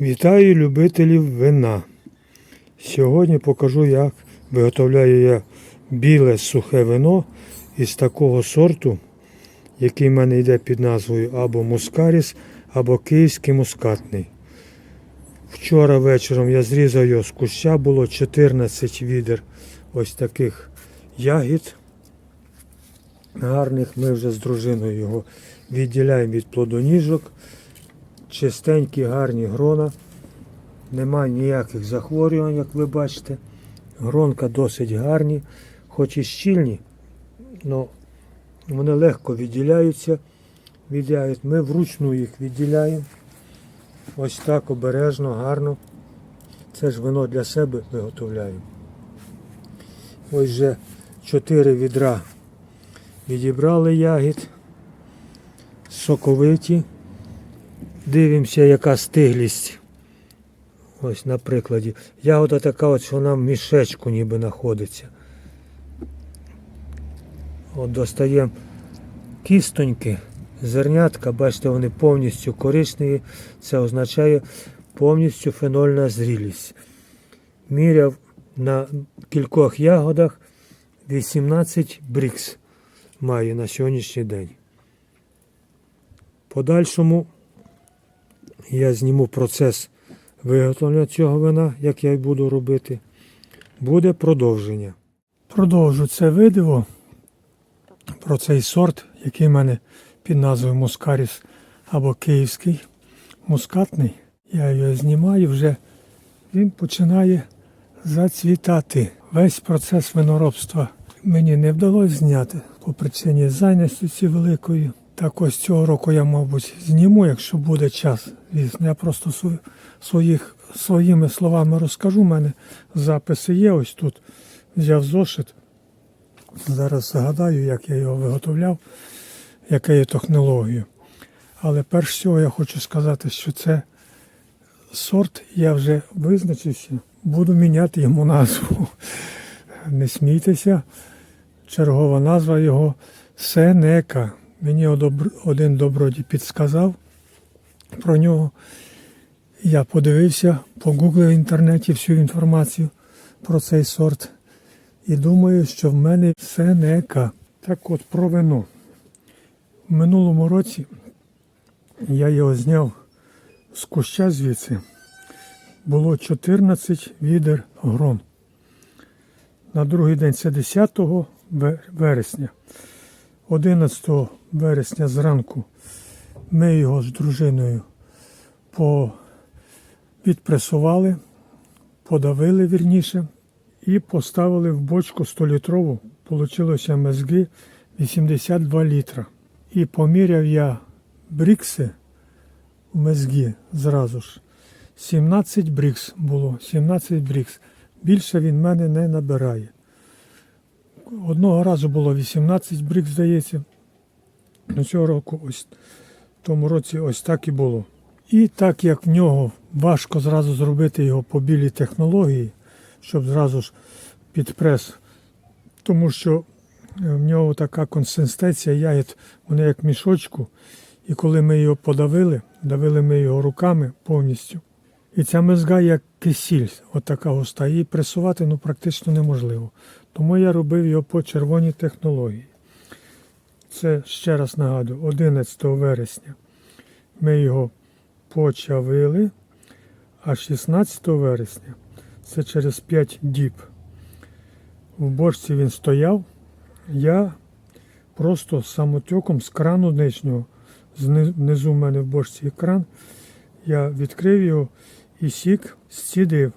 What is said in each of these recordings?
Вітаю любителів вина. Сьогодні покажу, як виготовляю я біле сухе вино із такого сорту, який в мене йде під назвою або Мускаріс, або Київський мускатний. Вчора вечором я зрізав його з куща, було 14 відер ось таких ягід. Гарних ми вже з дружиною його відділяємо від плодоніжок. Чистенькі, гарні грона. Немає ніяких захворювань, як ви бачите. Гронка досить гарні, хоч і щільні, але вони легко відділяються від ягід. Ми вручну їх відділяємо. Ось так обережно, гарно. Це ж вино для себе виготовляємо. Ось вже 4 відра відібрали ягід, соковиті. Дивимося, яка стиглість. Ось на прикладі. Ягода така, от, що вона в мішечку ніби знаходиться. От достаємо кістоньки, зернятка, бачите, вони повністю коричневі. Це означає повністю фенольна зрілість. Міряв на кількох ягодах 18 брікс має на сьогоднішній день. Подальшому я зніму процес виготовлення цього вина, як я й буду робити. Буде продовження. Продовжу це відео про цей сорт, який в мене під назвою Мускаріс або Київський мускатний. Я його знімаю вже, він починає зацвітати. Весь процес виноробства мені не вдалося зняти по причині зайнятості великої. Так ось цього року я, мабуть, зніму, якщо буде час. Звісно, я просто своїх, своїми словами розкажу. У мене записи є ось тут. Взяв зошит. Зараз згадаю, як я його виготовляв, яка є технологія. Але перш всього я хочу сказати, що це сорт, я вже визначився, буду міняти йому назву. Не смійтеся. Чергова назва його Сенека. Мені один добродій підсказав про нього. Я подивився, погуглив в інтернеті всю інформацію про цей сорт. І думаю, що в мене Сенека. Так от про вино. В минулому році я його зняв з куща звідси. Було 14 відер грон. На другий день це 10 вересня. 11 вересня зранку ми його з дружиною відпресували, подавили вірніше і поставили в бочку 100-літрову. Получилося мезги 82 літра. І поміряв я брікси в мезгі зразу ж. 17 брікс було, 17 брікс. Більше він мене не набирає. Одного разу було 18 брік, здається. Ну, цього року, ось в тому році ось так і було. І так як в нього важко зразу зробити його по білій технології, щоб зразу ж під прес, тому що е, в нього така консистенція ягід, вони як мішочку. І коли ми його подавили, давили ми його руками повністю. І ця мезга як кисіль, от така густа. Її пресувати ну, практично неможливо. Тому я робив його по червоній технології. Це ще раз нагадую, 11 вересня ми його почавили, а 16 вересня це через 5 діб. В бочці він стояв. Я просто самотюком з крану нижнього, зни- внизу в мене в бочці кран, я відкрив його і сік зцідив.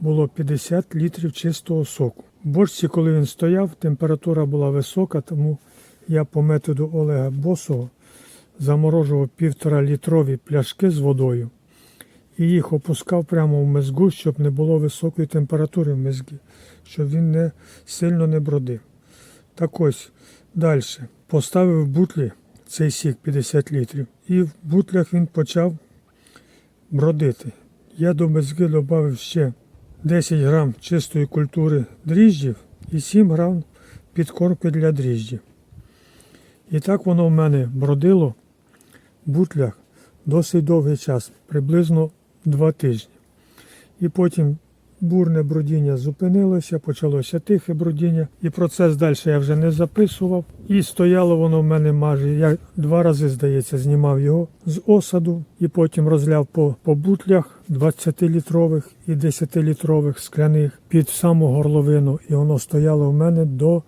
Було 50 літрів чистого соку. В бочці, коли він стояв, температура була висока, тому я по методу Олега Босого заморожував півтора літрові пляшки з водою і їх опускав прямо в мезгу, щоб не було високої температури в мезгі, щоб він не сильно не бродив. Так ось далі поставив в бутлі цей сік 50 літрів, і в бутлях він почав бродити. Я до мезги додав ще 10 грам чистої культури дріжджів і 7 грам підкормки для дріжджів. І так воно в мене бродило в бутлях досить довгий час, приблизно два тижні. І потім бурне бродіння зупинилося, почалося тихе бродіння, і процес далі я вже не записував. І стояло воно в мене майже. Я два рази, здається, знімав його з осаду і потім розляв по, по бутлях 20-літрових і 10-літрових скляних під саму горловину. І воно стояло в мене до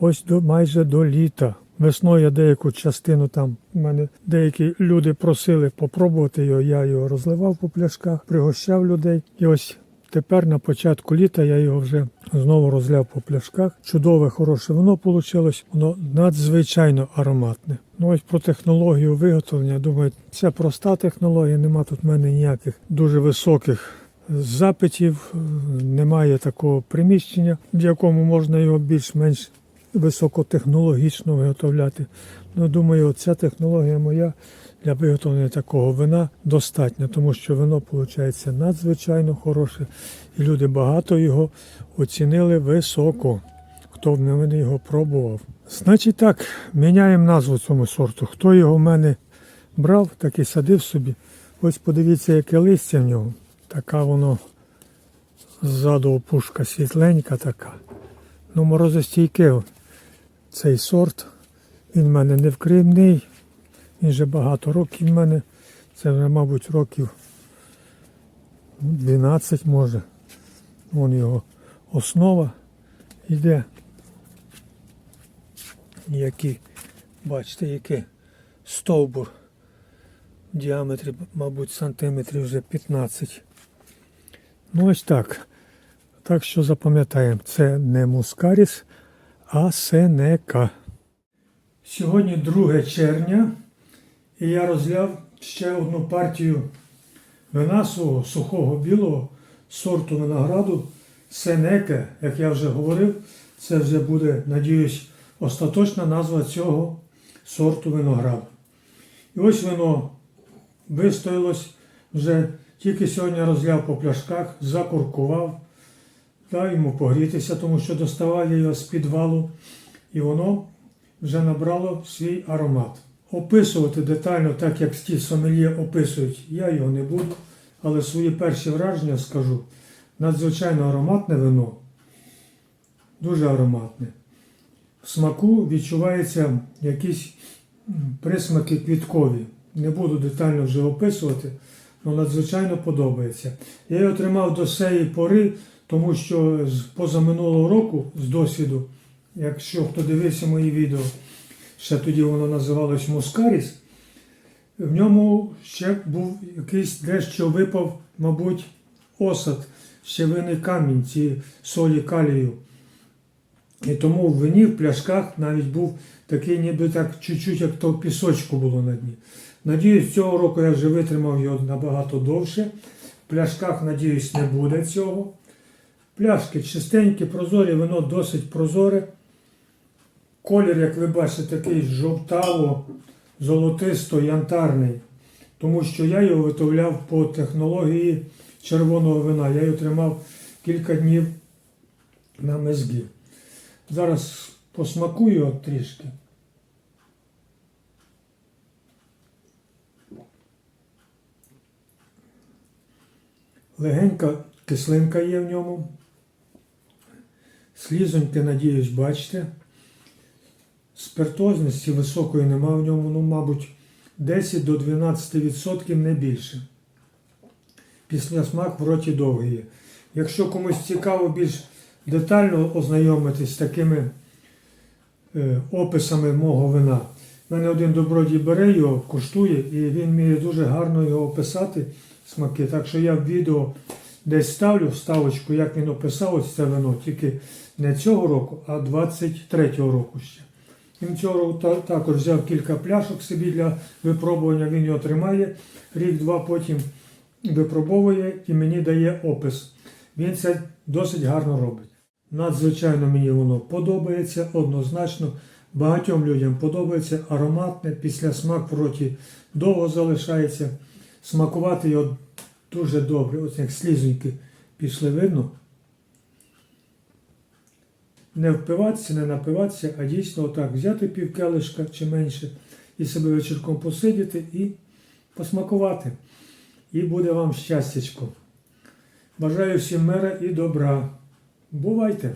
ось до майже до літа. Весною я деяку частину там у мене деякі люди просили попробувати його. Я його розливав по пляшках, пригощав людей. І ось тепер на початку літа я його вже знову розляв по пляшках. Чудове, хороше вино вийшло. Воно надзвичайно ароматне. Ну ось про технологію виготовлення. Думаю, це проста технологія. Нема тут в мене ніяких дуже високих запитів, немає такого приміщення, в якому можна його більш-менш високотехнологічно виготовляти. Ну, думаю, ця технологія моя для виготовлення такого вина достатня, тому що вино виходить надзвичайно хороше, і люди багато його оцінили високо, хто в мене його пробував. Значить так, міняємо назву цьому сорту. Хто його в мене брав, так і садив собі. Ось подивіться, яке листя в нього. Така воно ззаду опушка світленька така. Ну, морозостійке цей сорт. Він в мене не вкривний. Він вже багато років в мене. Це вже, мабуть, років 12 може. Вон його основа йде. Який, бачите, який стовбур в діаметрі, мабуть, сантиметрів вже 15. Ну ось так. Так що запам'ятаємо, це не мускаріс, а сенека. Сьогодні 2 червня, і я розляв ще одну партію вина свого сухого білого сорту винограду Сенеке, як я вже говорив, це вже буде, надіюсь, остаточна назва цього сорту винограду. І ось воно вистоялось вже тільки сьогодні розляв по пляшках, закуркував, дав йому погрітися, тому що доставав я його з підвалу, і воно вже набрало свій аромат. Описувати детально, так як ті сомельє описують, я його не буду, але свої перші враження скажу. Надзвичайно ароматне вино, дуже ароматне. В смаку відчуваються якісь присмаки квіткові. Не буду детально вже описувати, але надзвичайно подобається. Я його тримав до цієї пори, тому що з позаминулого року, з досвіду, якщо хто дивився мої відео, ще тоді воно називалось Мускаріс, в ньому ще був якийсь дещо випав, мабуть, осад, щевинний камінь, ці солі калію. І тому в вині, в пляшках навіть був такий, ніби так чуть-чуть, як то пісочку було на дні. Надіюсь, цього року я вже витримав його набагато довше. В пляшках, надіюсь, не буде цього. Пляшки чистенькі, прозорі, вино досить прозоре. Колір, як ви бачите, такий жовтаво, золотисто, янтарний. Тому що я його виготовляв по технології червоного вина. Я його тримав кілька днів на мезгі. Зараз посмакую його трішки. Легенька кислинка є в ньому. Слізоньки, надіюсь, бачите. Спиртозності високої нема в ньому, ну, мабуть, 10 до 12% не більше. Після смак в роті довгий. Якщо комусь цікаво більш детально ознайомитись з такими е, описами мого вина, в мене один добродій бере його, куштує, і він вміє дуже гарно його описати, смаки. Так що я в відео десь ставлю вставочку, як він описав ось це вино, тільки не цього року, а 23-го року ще. Він цього року також взяв кілька пляшок собі для випробування, він його тримає рік-два, потім випробовує і мені дає опис. Він це досить гарно робить. Надзвичайно мені воно подобається, однозначно. Багатьом людям подобається ароматне, після смак в роті довго залишається. Смакувати його дуже добре. Ось як слізоньки пішли видно. Не впиватися, не напиватися, а дійсно отак взяти пів келишка чи менше і себе вечірком посидіти і посмакувати. і буде вам щастячко. Бажаю всім мира і добра. Бувайте!